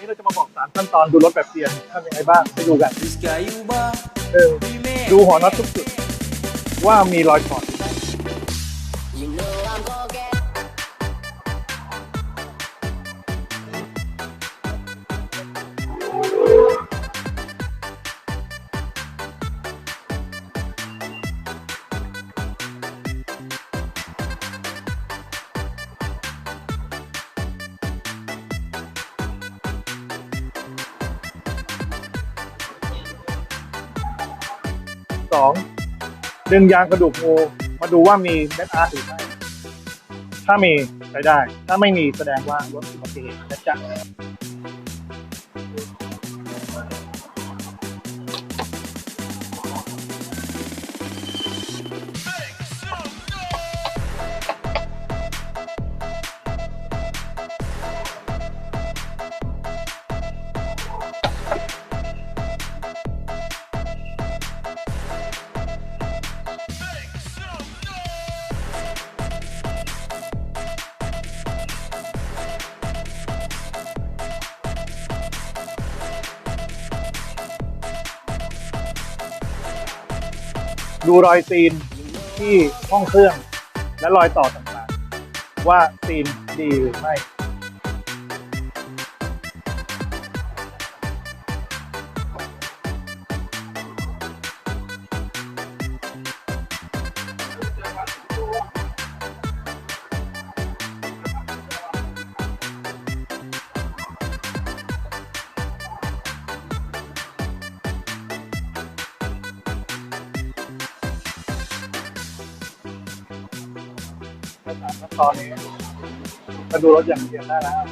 นี้เราจะมาบอกสามขั้นตอนดูรถแบบเปลี่ยนทำยังไงบ้างไปดูกันเออดูหัวน็อตทุกจุดว่ามีรอยถอด you know I'm gonna สองดึงยางกระดูกงูมาดูว่ามีเม็ดอาร์หรือไม่ ถ้ามีใช้ได้ ถ้าไม่มีแสดงว่ารถอุบัติเหตุนะจ๊ะ ดูรอยซีนที่ห้องเครื่อง และรอยต่อต่างๆ ว่าซีนดีหรือไม่ ตอนนี้มาดูรถอย่างเดียวได้แล้ว